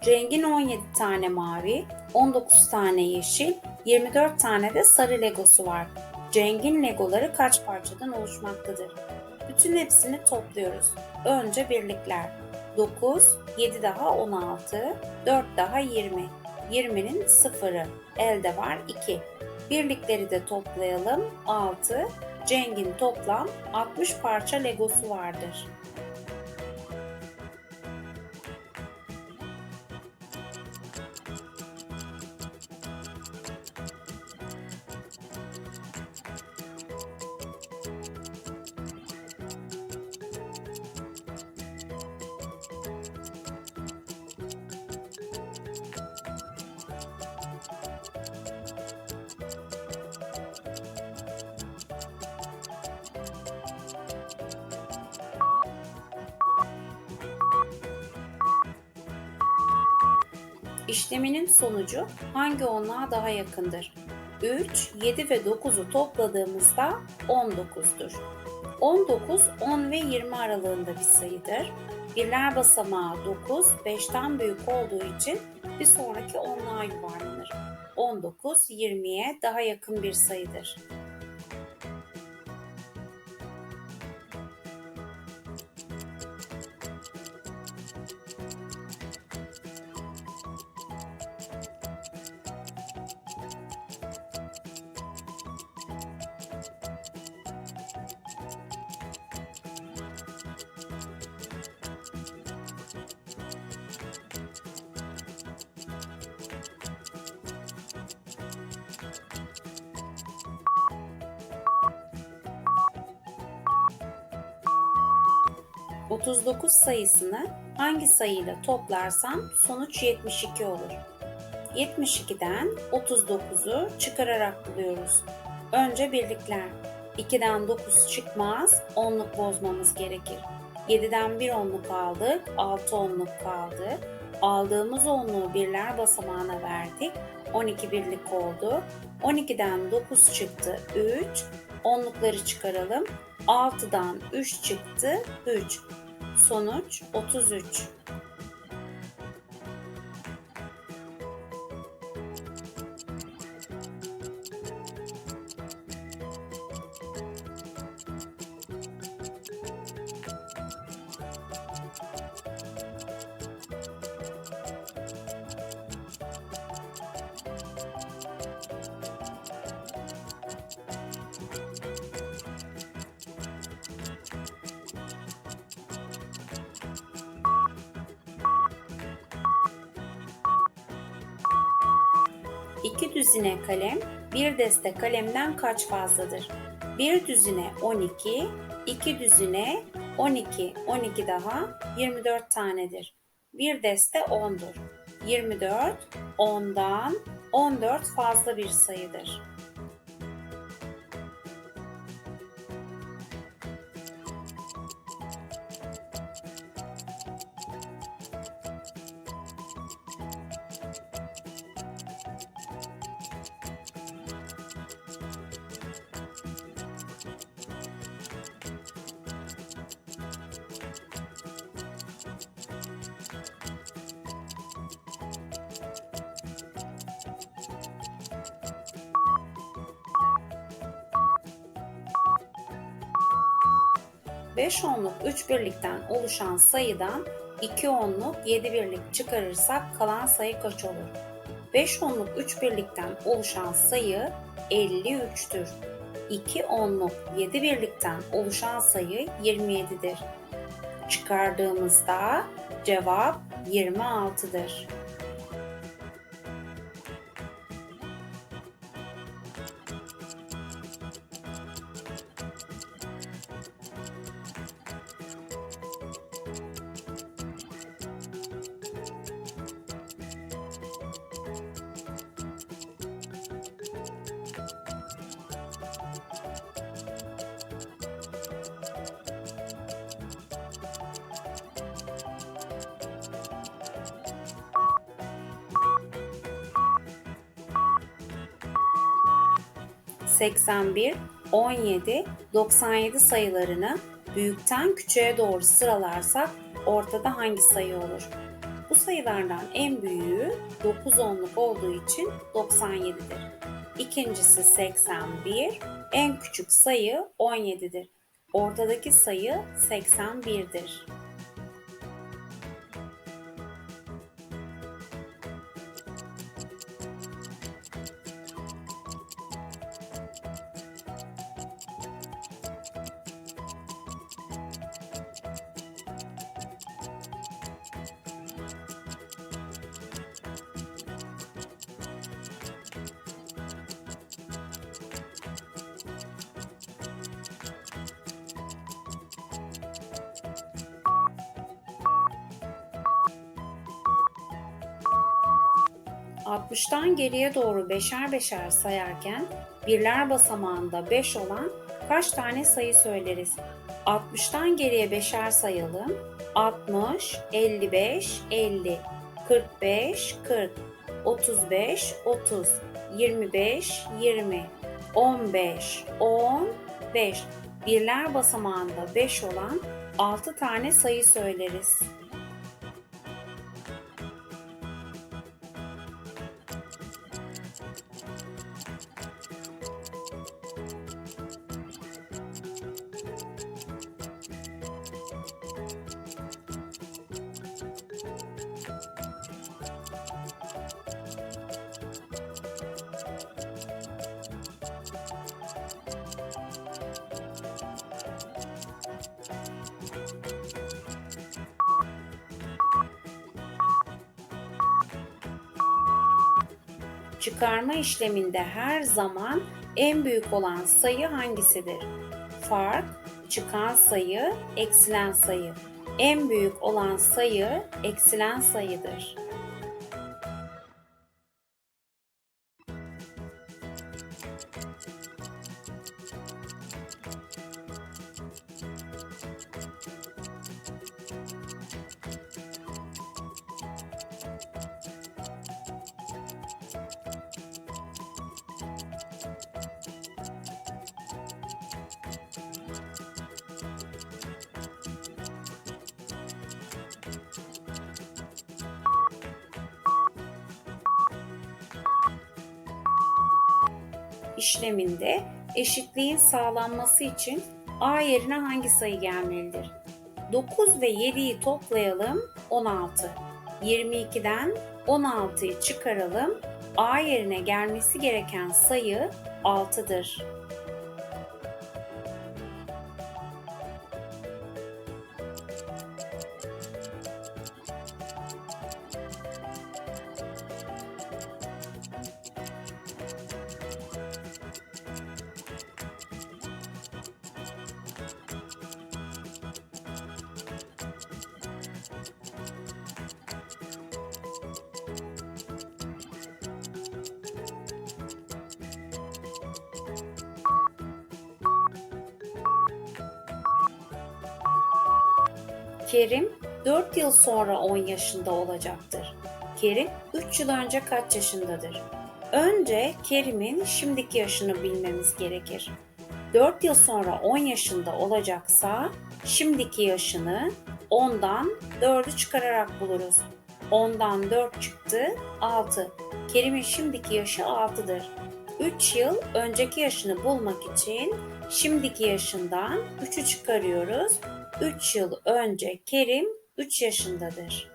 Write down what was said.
Cengin 17 tane mavi, 19 tane yeşil, 24 tane de sarı legosu var. Cengin legoları kaç parçadan oluşmaktadır? Bütün hepsini topluyoruz. Önce birlikler. 9, 7 daha 16, 4 daha 20. 20'nin sıfırı. Elde var 2. Birlikleri de toplayalım. 6. Cengin toplam 60 parça legosu vardır. İşleminin sonucu hangi onluğa daha yakındır? 3, 7 ve 9'u topladığımızda 19'dur. 19, 10 ve 20 aralığında bir sayıdır. Birler basamağı 9, 5'ten büyük olduğu için bir sonraki onluğa yuvarlanır. 19, 20'ye daha yakın bir sayıdır. – 39 sayısını hangi sayıyla toplarsam sonuç 72 olur. 72'den 39'u çıkararak buluyoruz. Önce birlikler. 2'den 9 çıkmaz, onluk bozmamız gerekir. 7'den 1 onluk aldık, 6 onluk kaldı. Aldığımız onluğu birler basamağına verdik. 12 birlik oldu. 12'den 9 çıktı 3. Onlukları çıkaralım. 6'dan 3 çıktı 3. Sonuç 33. İki düzine kalem, bir deste kalemden kaç fazladır? Bir düzine 12, iki düzine 12, 12 daha 24 tanedir. Bir deste 10'dur. 24, 10'dan 14 fazla bir sayıdır. Beş onluk 3 birlikten oluşan sayıdan 2 onluk 7 birlik çıkarırsak kalan sayı kaç olur? 5 onluk 3 birlikten oluşan sayı 53'tür. 2 onluk 7 birlikten oluşan sayı 27'dir. Çıkardığımızda cevap 26'dır. ...81, 17, 97 sayılarını büyükten küçüğe doğru sıralarsak ortada hangi sayı olur? Bu sayılardan en büyüğü 9 onluk olduğu için 97'dir. İkincisi 81, en küçük sayı 17'dir. Ortadaki sayı 81'dir. ...60'tan geriye doğru beşer beşer sayarken... ...birler basamağında 5 olan kaç tane sayı söyleriz? 60'tan geriye beşer sayalım. 60, 55, 50, 45, 40, 35, 30, 25, 20, 15, 10, 5. Birler basamağında 5 olan 6 tane sayı söyleriz. Çıkarma işleminde her zaman en büyük olan sayı hangisidir? Fark, çıkan sayı, eksilen sayı. En büyük olan sayı eksilen sayıdır. İşleminde eşitliğin sağlanması için A yerine hangi sayı gelmelidir? 9 ve 7'yi toplayalım 16. 22'den 16'yı çıkaralım. A yerine gelmesi gereken sayı 6'dır. Kerim 4 yıl sonra 10 yaşında olacaktır. Kerim 3 yıl önce kaç yaşındadır? Önce Kerim'in şimdiki yaşını bilmemiz gerekir. 4 yıl sonra 10 yaşında olacaksa şimdiki yaşını 10'dan 4'ü çıkararak buluruz. 10'dan 4 çıktı 6. Kerim'in şimdiki yaşı 6'dır. 3 yıl önceki yaşını bulmak için şimdiki yaşından 3'ü çıkarıyoruz. 3 yıl önce Kerim 3 yaşındadır.